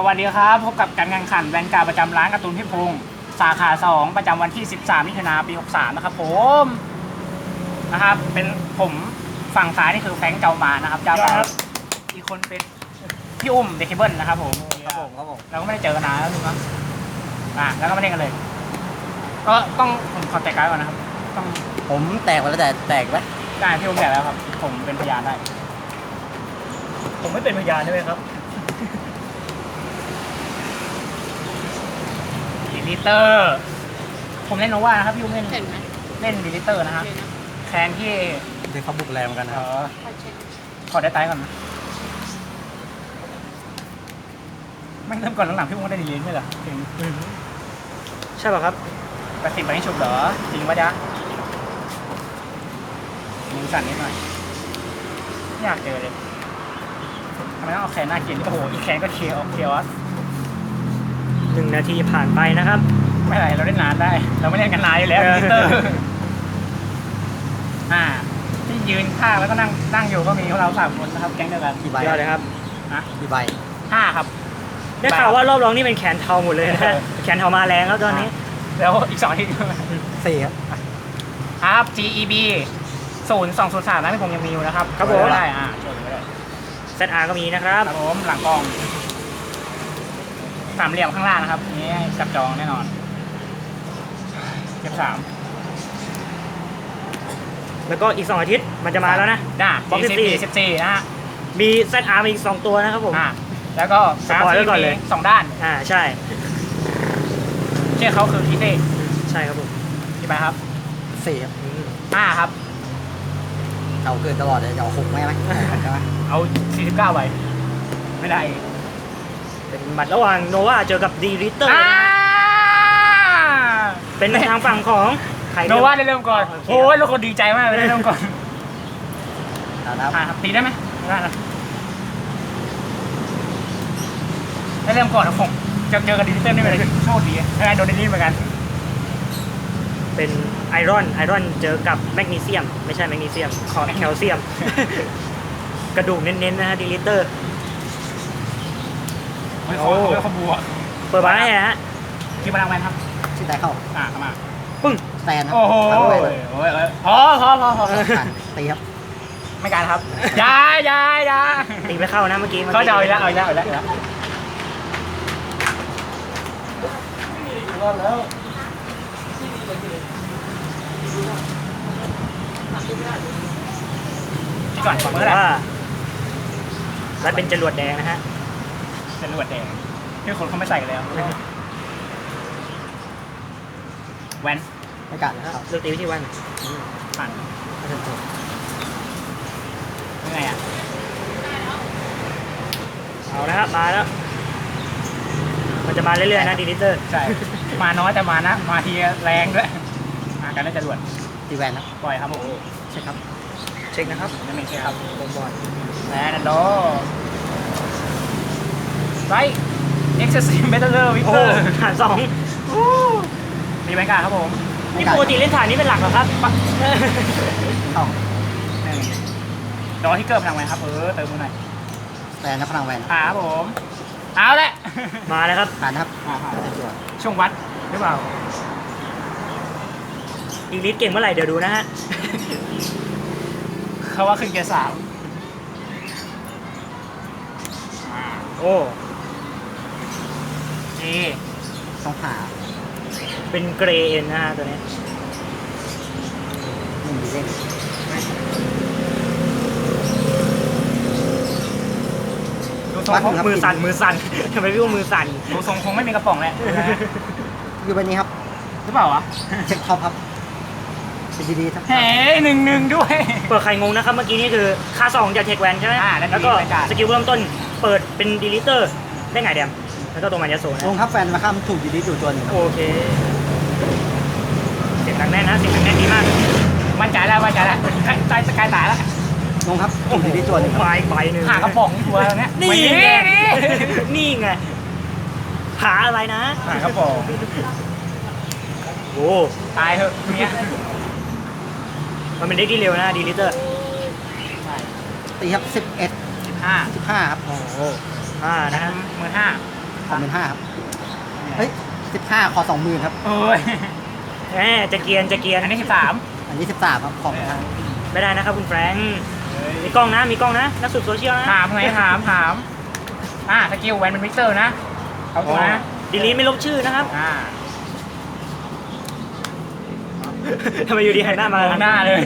สวัสดีครับ พบกับการแข่งขันแวนการดประจำร้านการ์ตูนพิพงศ์สาขา 2 ประจำวันที่ 13 มิถุนายนปี 63 นะครับผมนะครับ เป็นผมฝั่งซ้ายนี่คือแฟรงค์เจ้ามานะครับ เจ้ามาอีกคนเป็นพี่อุ้มเดคิเบิลนะครับผมครับผมครับผมเราก็ไม่ได้เจอกันนานแล้วถูกไหมอะแล้วก็ไม่ได้กันเลย ก็ต้องผมขอแตกกายก่อนนะครับต้องผมแตกไปแล้วแต่แตกไหมได้พี่อุ้มแตกแล้วครับ ผมเป็นพยานได้ ผมไม่เป็นพยานใช่ไหมครับ ลิเตอร์ ผมเล่นโนวานะครับพี่อุ้มเล่นเห็นไหมเล่นดีลิเตอร์นะฮะเดี๋ยวนะแคนที่เดี๋ยวเขาบุกแรงเหมือนกันนะเอครับอขอเช็คขอได้ตายก่อนนะไม่งเริ่มก่อนหลังๆพี่อุ้มก็ได้ดีลิทไม่เหรอถึงใช่ป่ะครับกระติบไปให้ฉุบเหรอจริงปะจ๊ะมือสั่นนิดหน่อยไม่อยากเจอเลยทำไมต้องเอาแคนหน้าเกลียดโอ้โหอีกแคนก็เคลียร์เคลียร์วะห นึ่งนาทีผ่านไปนะครับ ไม่เป็นไรเราเล่นนานได้ เราไม่เล่นกันนานอยู่แล้วเออดีลิเตอร์อ่า ที่ยืนข้างแล้วก็นั่งนั่งอยู่ก็มีพวกเราสามคนนะครับ แก๊งเดียวกันกี่ใบยอดเลยครับอะกี่ใบห้าครับ ได้ข่าวว่ารอบรองนี่เป็นแขนเทาหมดเลยนะฮะแขนเทามาแรงแล้วตอนนี้ แล้วอีกสองอาที่สี่ครับครับ GEB ศูนย์สองศูนย์สามนะที่ผมยังมีอยู่นะครับครับผมได้อ่าช่วยดูได้ ZR ก็มีนะครับครับผมหลังกล้อง สามเหลี่ยมข้างล่างนะครับ นี่จับจองแน่นอนเก็บสามแล้วก็อีก2อาทิตย์มันจะมาแล้วนะด่าบล็อกสิบ14สี่สิบสี่นะฮะ มี ZR มาอีก2ตัวนะครับผมอ่าแล้วก็สปอยไว้ก่อนเลยสองด้าน อ่าใช่ชื่อเขาคือคิเต้ใช่ครับผมกี่ใบครับสี่ครับอืมห้าครับเอาเกินตลอดเลยจะเอาหกไหมไหมใช่ไหมเอาสี่สิบเก้าใบไม่ได้ เป็นหมัดระหว่างโนวาเจอกับดีริเตอร์อ่าเป็นทางฝั่งของใครโนวาได้เริ่มก่อน โอเคโอ้ยทุกคนดีใจมากเลยได้เริ่มก่อนเอานะครับอ่าครับตีได้ไหมได้นะได้เริ่มก่อนนะผมเจอเจอกับดิจิตอลนี่เป็นอะไรที่โชคดีไม่ได้โดนดิจิตอลเหมือนกัน เป็นไอรอนไอรอนเจอกับแมกนีเซียม ไม่ใช่แมกนีเซียมขอแคลเซียม กระดูกเน้นๆนะฮะดีลิเตอร์ ไม่โอ้ขอไม่ขบัวเปิดมาให้นะฮะที่พลังแมนครับชื่อได้เข้าอ่าเข้ามาปึ้งสแตนครับโอ้โหเอาโอ้ไว้ยเลยโอ้ยโอ้ยพอพอพอพอผ่านตีครับไม่การครับอยาอยาอยาตีไม่เข้านะเมื่อกี้เขาจะเอาอีกแล้วเอาอีกแล้วเอาอีกแล้วเอาอีกแล้วที่ก่อนของเมื่อไหร่ว่าและเป็นจรวดแดงนะฮะ จรวดแดงที่คนเขาไม่ใส่กันแล้วแวนไม่กัดนะครับเลือกตีวิธีวันผ่านยังไงอะเอาละครับมาแล้ว มันจะมาเรื่อยๆนะดีลิเตอร์ใช่มาน้อยแต่มานะ มาทีแรงด้วยมากันน่าจะด่วนตีแวนครับปล่อยครับผมใช่ครับ เช็คนะครับนั่นเองครับบงบอลแลนโด ไรเอ็กซ์ซีเมทัลเลอร์วิกโอ้เตโหอร์ฐานสองมีแบงการครับผมไม่นี่กัดปกติเล่นฐานนี้เป็นหลักเหรอครับเข้าหนึ่งดอที่เกิดพลังแวนครับ เออ เติมมือหน่อยสแตนครับพลังแวนอ่าครับผม เอาละมาแล้วครับผ่านนะครับอ่าเต็มตัวช่วงวัดหรือเปล่าอีลิทเก่งเมื่อไหร่เดี๋ยวดูนะฮะเขาว่าขึ้นเกียร์สามอ่าโอ้ เอต้องผ่าเป็นเกรย์เอ็นนะฮะตัวนี้หนึ่งดีเด้งดูทรงคงมือสั่นมือสั่นทำไมพี่ว่ามือสั่นดูทรงคงไม่มีกระป๋องแหละอยู่ใบนี้ครับหรือเปล่าวะเช็คท็อปครับเป็นดีๆครับเฮ้ยหนึ่งหนึ่งด้วยเปิดใครงงนะครับเมื่อกี้นี่คือค่าสองจากเทคแวนใช่ไหมอ่าแล้วแล้วก็มีรายการสกิลเริ่มต้นเปิดเป็นดีลิเตอร์ได้ไงแดม แล้วก็ตัวมันยาโซนะ ลงครับแฟนมาข้ามถูกดีๆอยู่ตัวหนึ่งครับโอเค เสียงดังแน่นนะ เสียงดังแน่นดีมาก มั่นใจแล้วมั่นใจแล้วใกล้ใกล้ใกล้ตายแล้วลงครับถูกดีๆตัวหนึ่งครับใบใบหนึ่งหากระป๋องตัวเนี้ยนี่ไงนี่นี่ไง หาอะไรนะ หากระป๋องโอ้ ตายเถอะเนี้ยมันเป็นเด็กที่เร็วนะดีลิเตอร์ตีครับสิบเอ็ดสิบห้าสิบห้าครับโอ้โหอ่านะนะฮะหมื่นห้า สองหมื่นห้าครับ เฮ้ยสิบห้าขอสองหมื่นครับเอ้ยแหมจะเกรียนจะเกรียนอันนี้สิบสามอันนี้สิบสามครับขอบคุณครับไม่ได้นะครับคุณแฟรงค์มีกล้องนะมีกล้องนะนักสืบโซเชียลนะถามไงถามถามอ่าสกิลแวนเป็นมิกเตอร์นะเอาตัวนะดีลีทไม่ลบชื่อนะครับอ่าทำไมอยู่ดีหันหน้ามาหน้าเลย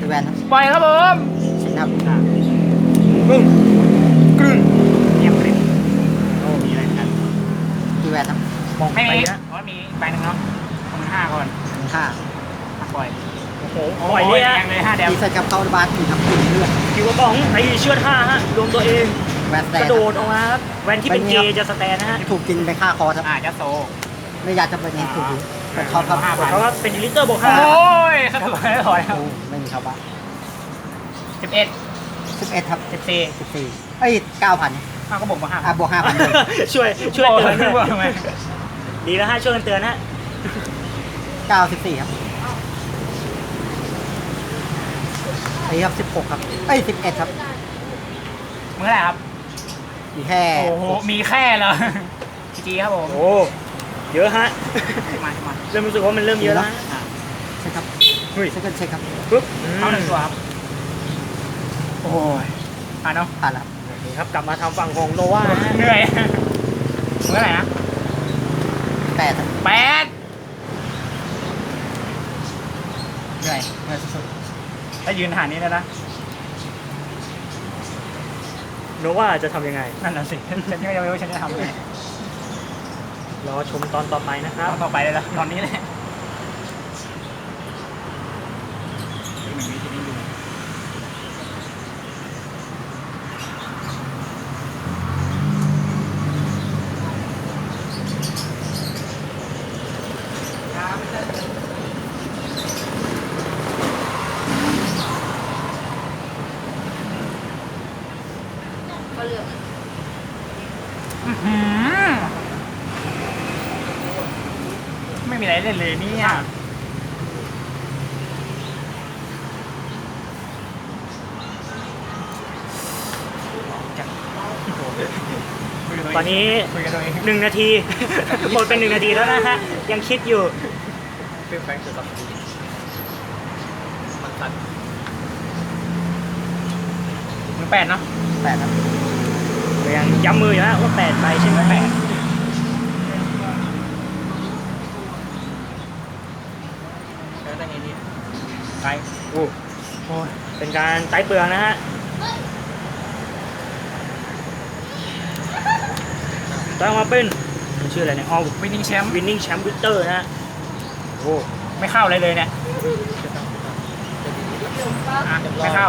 ดีแวนครับปล่อยครับผมเช็คครับปึ้งกรึ้ง เงียบกริบโอ้มีอะไรกัน ดี แวนครับมองไม่ไปมีนะเพราะมีใบหนึ่งเนาะสองหมื่นห้าก่อนหมื่นห้าปล่อยโอ้โหปล่อยเลยแรฮะงเลยห้าเดียวดีเซตครับเข้าบาสอีกครับสี่เลือดคิวกระป๋องไอ้เชือดห้าฮะรวมตัวเองแวนสแตกนระโดดออกมาครับแวนที่เป็นไปเกเนี่ยย์จะสแตนนะฮะถูกกินไปค่าคอครับอ่าจะโซไม่อยากจะเป็นนี้ถูกเปิดคอครับห้าพันเพราะว่าเป็นลิตเตอร์บวกโอ้ห้ายสะดวกเลยถอยแล้วโอ้ไม่มีครับบาสสิบเอ็ดสิบเอ็ดครับสิบสี่สิบสี่เอ้ยเก้าพัน ห้าก็บวกมาห้าอะบวกห้าพันช่วยช่วยเตือนไม่บวกทำไมดีแล้วฮะช่วยกันเตือนฮะเก้าสิบสี่ครับไอ้ครับสิบหกครับเอ้ยสิบเอ็ดครับเมื่อไหร่ครับ มีแค่โอ้โห มีแค่เหรอจีจีครับผมโอ้เยอะฮะมามาเริ่มรู้สึกว่ามันเริ่มเยอะแล้วฮะอะเช็คครับเฮ้ยเช็คกันเช็คครับปึ๊บเอาหนึ่งตัวครับ โอ้ยอะเนาะผ่านแล้ว นี่ครับกลับมาทำฝั่งของโนวาฮะเหนื่อยเมื่อไหร่นะแปดครับแปดเหนื่อยเหนื่อยสุดๆถ้ายืนฐานนี้นะนะโนวาจะทำยังไง นั่นน่ะสิฉันก็ยังไม่รู้ฉันจะทำไงรอชมตอนต่อไปนะครับ เอาต่อไปเลยละตอนนี้แหละเหมือนมีที่นี่ดู อื้อหือไม่มีอะไร เล่นเลยเนี่ยจังตอนนี้คุยกันตัวเองหนึ่งนาที หมดเป็นหนึ่งนาทีแล้วนะฮะ ยังคิดอยู่เป็นแฟงคือกับมันตัดมือแปดเนาะแปดครับยังย้ำมืออยู่นะว่าแปดไปใช่ไหมแปดแล้วได้ไงนี่ ไปโอ้โหเป็นการไต้เปลืองนะฮะต้องมาเป็นมันชื่ออะไรเนี่ยออวินนิ่งแชมป์วินนิ่งแชมป์วิเตอร์นะฮะโอ้ไม่เข้าเลยเลยเนี่ยอะไม่เข้า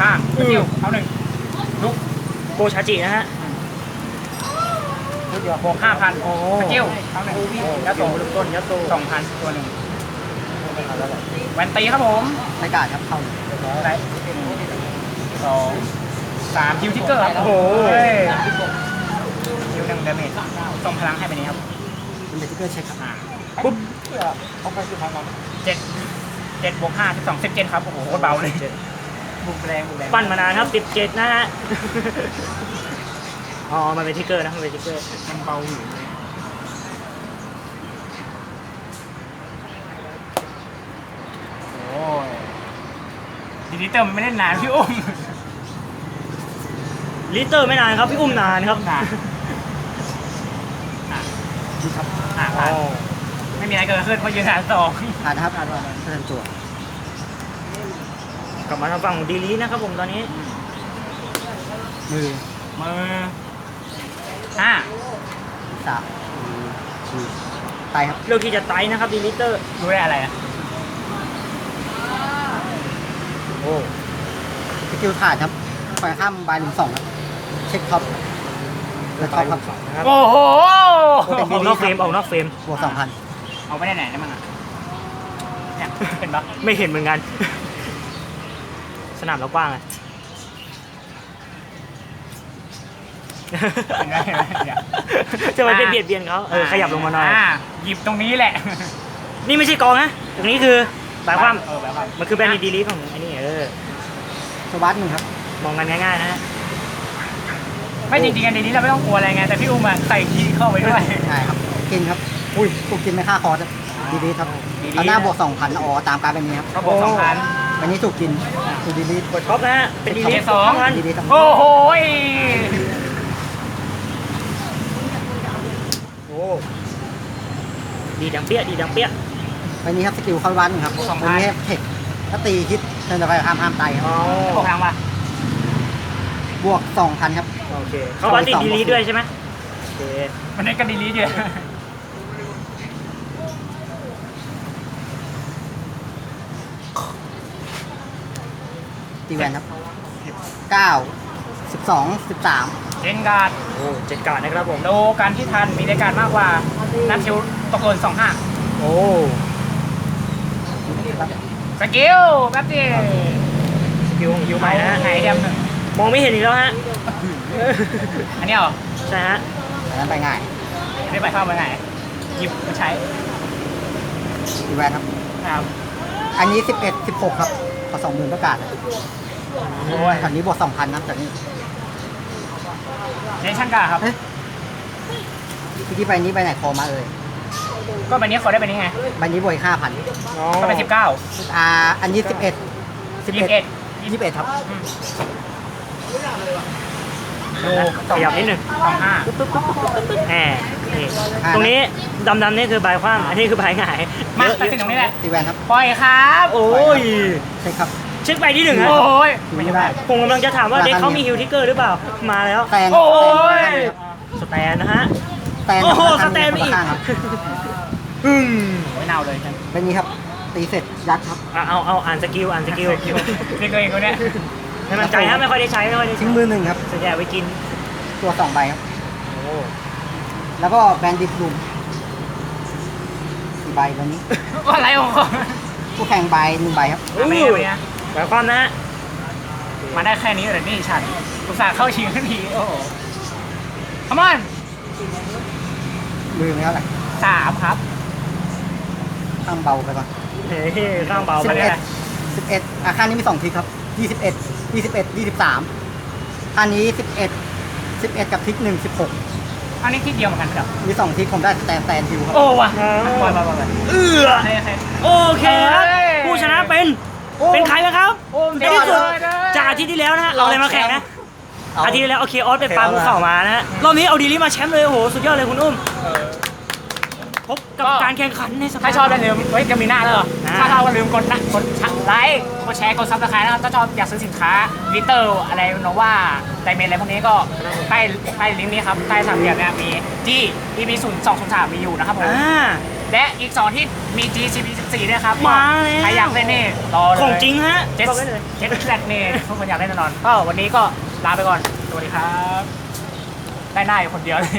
ข้างสกิลเอาหนึ่งลุกโกชาจินะฮะลุกเดียวบวกห้าพันโอ้สกิลเอาหนึ่งยัดโตโตเริ่มต้นยัดโตสองพันตัวหนึ่ง แวนตีครับผมไม่กล้าครับเข้าไรสองสามคิวทิกเกอร์ครับ โอ้โหเฮ้ยคิวหนึ่งดาเมจส่งพลังให้ไปนี้ครับเป็นเบติเกอร์เช็คครับอ่าปุ๊บเจ็ดเจ็ดบวกห้าสิบสองสิบเจ็ดครับ โอ้โหโคตรเบาเลยบุกแรงบุกแรงปั้นมานานครับสิบเจ็ดนะฮะ อ๋อ มันเป็นทิกเกอร์นะ มันเป็นทิกเกอร์มันเบาอยู่เลยโอ้ย ดีดีเติมไม่ได้นานพี่อุ้มลิเตอร์ไม่นานครับพี่อุ้มนานครับนานอะดีครับอะผ่านไม่มีอะไรเกิดขึ้นเพราะยืนฐานสองผ่านนะครับผ่านว่าเพิ่มตัวกลับมาทางฝั่งของดีลีนะครับผมตอนนี้ มือมือห้าสามสี่ไตครับเลือกที่จะไต่นะครับดีลิเตอร์รู้ได้อะไรอะ โอ้สกิลถ่านครับฝ่ายข้ามบายหนึ่งสองครับ เช็คท็อปแล้วท็อปครับ นะครับ โอ้โหเป็นออกนอกเฟรมออกนอกเฟรมบวกสองพันเอาไปได้ไหนได้มั้งอะเนี่ยเป็นบั๊กไม่เห็นเหมือนกัน สนามเรากว้างอะเห็นไหมเห็นไหมเนี่ยจะไปเป็นเบียดเบียนเขาเออขยับลงมาหน่อย หยิบตรงนี้แหละนี่ไม่ใช่กองนะตรงนี้คือหมายความเออแบบว่ามันคือแบรนด์ดีลีของไอ้นี่เออ สวัสดหนึ่งครับ มองกันง่ายๆนะฮะไม่จริงๆอันนี้เราไม่ต้องกลัวอะไรไงแต่พี่อุ้มอะใส่คีย์เข้าไปด้วย ใช่ครับ กินครับ อุ้ยถูกกินไม่ค่าคอร์สครับดีๆครับดีๆเอาหน้าบวกสองพันอ๋อตามการเป็นนี้ครับเขาบอกสองพันวันนี้ถูกกินถูกดีๆกดท็อปนะฮะเป็นดีเจ็ดสองพันดีๆครับโอ้โหยโอ้ดีดังเปี้ยดีดังเปี้ย วันนี้ครับสกิลเข้าวันครับวันนี้เทคถ้าตีคิด เทิร์นต่อไปห้ามห้ามไตครับ อ๋อบอกทางมาบวกสองพันครับ โอเคเข้าบ้านติดดีลีด้วยใช่ไหมโอเคมันได้กันดีลีเดียวตีแวนครับเก้าสิบสองสิบสามเอ็นการ์ดโอ้เจ็ดการดนะครับผมโลการที่ทันมีในการมากกว่านับคิวตะโกนสองห้าโอ้ สกิลแป๊บเดียวยิวยิวใหม่นะฮะหายเดียมหนึ่งมองไม่เห็นอีกแล้วฮะ อันนี้เหรอใช่ฮะอันนั้นไปง่ายอันนี้ไปเข้าไปไหนหยิบมาใช้ตีแวนครับนะครับอันนี้สิบเอ็ดสิบหกครับขอสองหมื่นประกาศนะโอ้ยตอนนี้บวกสองพันนะตอนนี้เนชั่นการ์ดครับเอ๊ะที่ที่ไปนี้ไปไหนคอมาเอ่ย ก็ใบนี้เขาได้ใบนี้ไงใบนี้บวกห้าพันอ๋อก็เป็นสิบเก้าอ่า อันนี้สิบเอ็ดสิบยี่เอ็สิดบเอ็ดยี่สิบเอ็ดครับโลขยับนิดหนึ่งสองห้าแหมนี่ตรงนี้ดำๆนี่คือใบคว่ำอันนี้คือใบหงายมาเยอะตัดสินตรงนี้แหละตีแวนครับปล่อยครับ โอ้ยใช่ครับเช็คใบที่หนึ่งฮะโอ้ยไม่ได้ผมกำลังจะถามว่าเด็กเขามีฮิวทิกเกอร์หรือเปล่ามาแล้วแตนโอ้ยสแตนนะฮะแตนโอ้โหครับสแตนคไปอีก ข้างครับอืมไม่เน่าเลยจังเป็นนี้ครับ ตีเสร็จยัดครับ อะเอาเอาอ่านสกิลอ่านสกิลนี่ตัวเองคนเนี้ยให้มันใจฮะไม่ค่อยได้ใช้ไม่ค่อยได้ทิ้ใช้งมือหนึ่งครับ ส่วนใหญ่ไปกินตัวสองใบครับ โอ้แล้วก็แบนดิตลุมสี่ใบวันนี้อะไรของเขาผู้แข่งใบหนึ่งใบครับมาไม่เอาเนี่ยใบความนะฮะมาได้แค่นี้เลยนี่ฉันอุตส่าห์เข้าชิงทันทีโอ้โหขมอนมือไม่เท่าไหร่สามครับ ข้างเบาไปก่อนเฮ้ยข้างเบาสิไปบเลเอ็ยดสิบเอ็ดอาคารนี้มีสองทีครับยี่สิบเอ็ดยี่สิบเอ็ดยี่สิบสามอันนี้สิบเอ็ดสิบเอ็ดกับทิกหนึ่งสิบหกอันนี้ที่เดียวเหมือนกันครับ มีสองทิกผมได้สแตนแตนฮิวครับ โอ้ว่ะปล่อยปล่อยปล่อยปล่อยเอื้อโอเคโอเคโอเคครับเฮ้ยผู้ชนะเป็น เป็นใครกันครับโอ้ในที่สุดเลยนะจากอาทิตย์ที่แล้วนะฮะเอาอะไรมาแข่งนะเอาอาทิตย์ที่แล้วโอเคออสไปปาเอาภูเขามานะฮะรอบนี้เอาดีลิมาแชมป์เลยโอ้โหสุดยอดเลยคุณอุ้ม พบกับการแข่งขันในสภาถ้าชอบอย่าลืมเฮ้ยจะมีหน้าแล้วเหรออ่าถ้าชอบก็ลืมกดนะกดไลค์กดแชร์กดซับสไครต์นะครับถ้าชอบอยากซื้อสินค้าวิเตอร์อะไรโนว่าไดเมนอะไรพวกนี้ก็ใต้ใต้ลิงก์นี้ครับใต้สามเหลี่ยมเนี่ยมีที่ EP 0 2 0 3มีอยู่นะครับผมอ่าและอีก2ที่มี GCP 14ด้วยครับมาแล้วใครอยากเล่นนี่รอเลยของจริงฮะเจ็ดบอกไว้เลยเจ็ดแฟลตนี่ทุกคนอยากเล่นแน่นอนก็วันนี้ก็ลาไปก่อนสวัสดีครับ ได้หน้าอยู่คนเดียวเลย